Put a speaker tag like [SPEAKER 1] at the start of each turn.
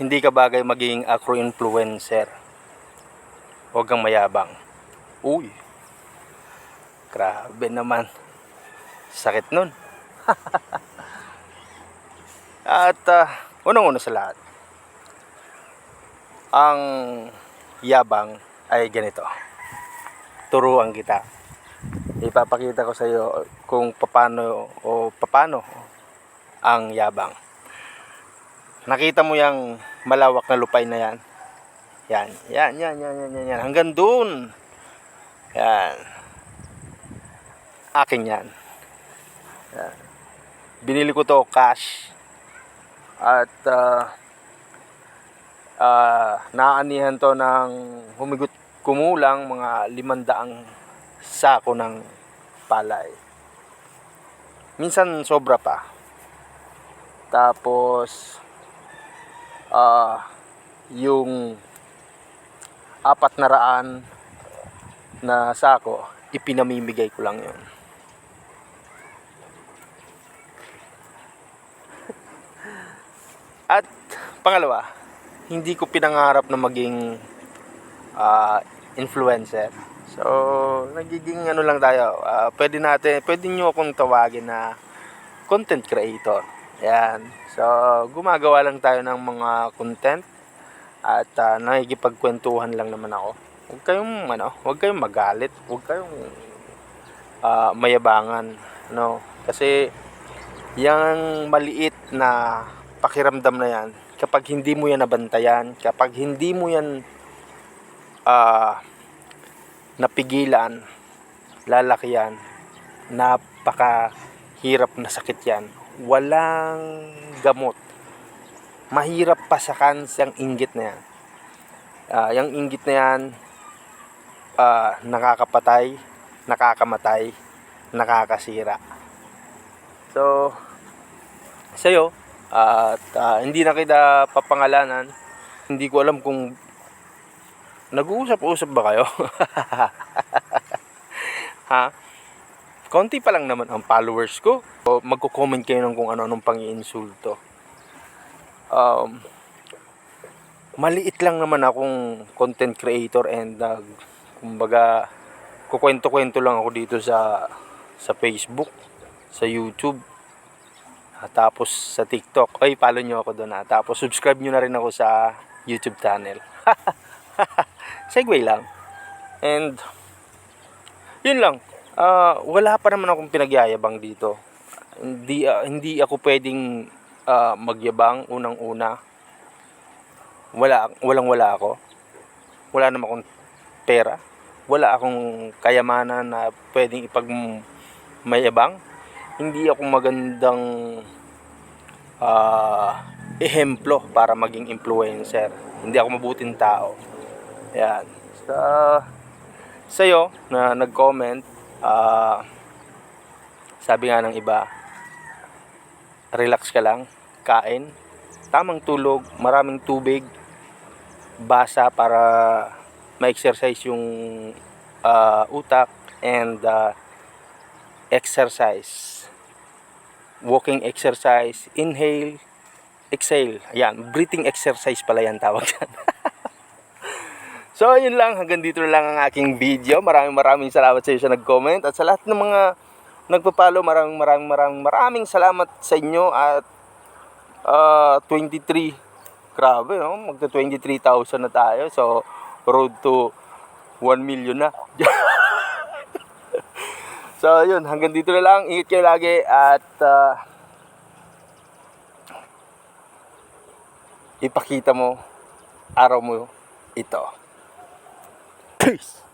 [SPEAKER 1] hindi ka bagay maging acro-influencer. Huwag kang mayabang. Uy. Grabe naman. Sakit nun. At uh, unang-una sa lahat, ang yabang ay ganito. Turuan kita. Ipapakita ko sa iyo kung paano o paano ang yabang. Nakita mo yung malawak na lupay na yan? Yan, yan, yan, yan, yan, yan, yan. Hanggang doon. Yan. Akin yan. yan. Binili ko to cash. At uh, uh, naanihan to ng humigot kumulang mga limandaang sako ng palay. Minsan sobra pa. Tapos ah yung apat na raan na sako, ipinamimigay ko lang yun. At pangalawa, hindi ko pinangarap na maging ah, influencer. So, nagiging ano lang tayo, ah, pwede natin, pwede nyo akong tawagin na content creator. Yan. So, gumagawa lang tayo ng mga content at uh, nakikipagkwentuhan lang naman ako. Huwag kayong ano, huwag kayong magalit, huwag kayong ah, mayabangan, no? Kasi yung maliit na pakiramdam na yan, kapag hindi mo yan nabantayan, kapag hindi mo yan ah, napigilan, lalaki yan, napaka hirap na sakit yan. Walang gamot. Mahirap pasakan siyang inggit na yan. Ah, yung inggit na yan, ah, nakakapatay, nakakamatay, nakakasira. So, sa'yo, at ah, hindi na kita papangalanan, hindi ko alam kung nag-uusap-usap ba kayo? ha? Konti pa lang naman ang followers ko. O magko-comment kayo ng kung ano-anong pang-iinsulto. Um, maliit lang naman akong content creator and uh, kumbaga kukwento-kwento lang ako dito sa sa Facebook, sa YouTube, at tapos sa TikTok. Ay, follow nyo ako doon ha. Tapos subscribe nyo na rin ako sa YouTube channel. Segway lang. And yun lang. Ah, wala pa naman akong pinagyayabang dito. Hindi ah, hindi ako pwedeng ah, magyabang unang-una. Wala walang wala ako. Wala naman akong pera. Wala akong kayamanan na pwedeng ipag mayabang. Hindi ako magandang ah, ehemplo para maging influencer. Hindi ako mabuting tao. Yan. Sa sa'yo na nag-comment, ah, sabi nga ng iba, relax ka lang, kain, tamang tulog, maraming tubig, basa para ma-exercise yung ah, utak and ah, exercise. Walking exercise, inhale, exhale. Ayan, breathing exercise pala yan tawag dyan. So, yun lang. Hanggang dito lang ang aking video. Maraming maraming salamat sa iyo sa nag-comment. At sa lahat ng mga nagpapalo, maraming maraming maraming maraming salamat sa inyo. At ah, 23, grabe, no? Magta 23,000 na tayo. So, road to 1 million na. so, yun. Hanggang dito na lang. Ingat kayo lagi. At ah, ipakita mo araw mo ito. Peace.